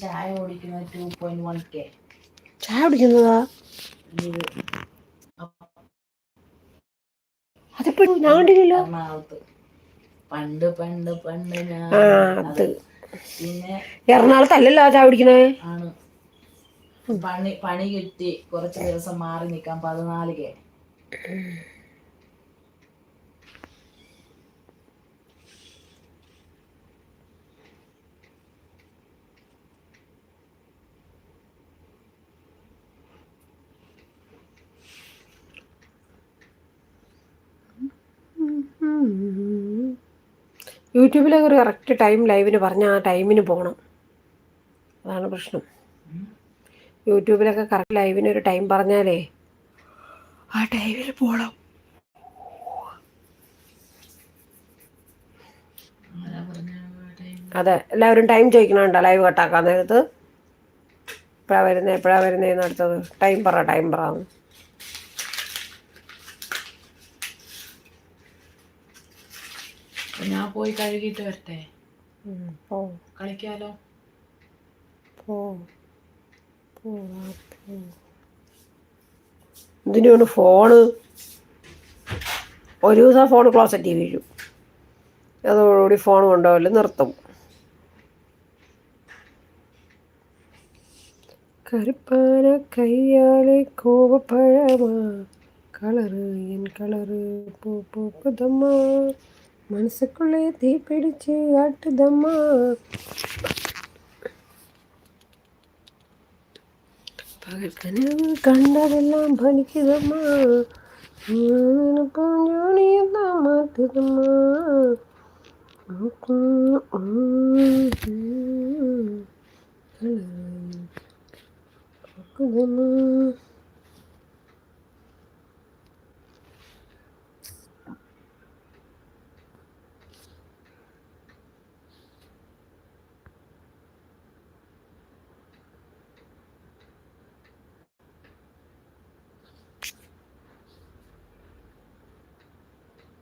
ചായ കുടിക്കുന്നത് two point one K ചായ കുടിക്കുന്നതാ? അതിപ്പോ ഞാൻ കണ്ടില്ലല്ലോ പണ്ട് പണ്ട് പണ്ട് ഞാൻ അത്. പിന്നെ എറണാകുളത്തല്ലല്ലോ ചായ കുടിക്കണേ? ആണ്. പണി പണി കിട്ടി. കുറച്ച് ദിവസം മാറി നിക്കാം പതിനാല് കെ യൂട്യൂബിലൊക്കെ ഒരു കറക്റ്റ് ടൈം ലൈവിന് പറഞ്ഞാൽ ആ ടൈമിന് പോകണം. അതാണ് പ്രശ്നം. യൂട്യൂബിലൊക്കെ കറക്റ്റ് ലൈവിന് ഒരു ടൈം പറഞ്ഞാലേ ആ ടൈമിൽ പോകണം അതെ എല്ലാവരും ടൈം ചോദിക്കണുണ്ടോ? ലൈവ് കട്ടാക്കാൻ നേരത്ത്? എപ്പോഴാണ് വരുന്നത് എപ്പോഴാണ് വരുന്നതെന്ന് അടുത്തത്? ടൈം പറ ടൈം പറ. ഞാൻ പോയി കഴുകിയിട്ട് വരട്ടെ? കളിക്കാലോ. എന്തിനാണ് ഫോണ്. ഒരു ദിവസം ഫോൺ ക്ലോസറ്റ് വീഴും അതോടുകൂടി ഫോൺ കൊണ്ടുപോകൽ നിർത്തും. കരുപ്പാന കയ്യാലെ കോപപ്പഴമാ കളറ് എൻ കളറ് പൂ പൂക്കുതമ്മ மனசுக்குள்ளே தீப்பிடிச்சு ஆட்டுதம்மா பகல் கனவு கண்டதெல்லாம் பலிக்குதம்மா எனக்கும் ஞானியெல்லாம் மாத்துதம்மா கலக்குதம்மா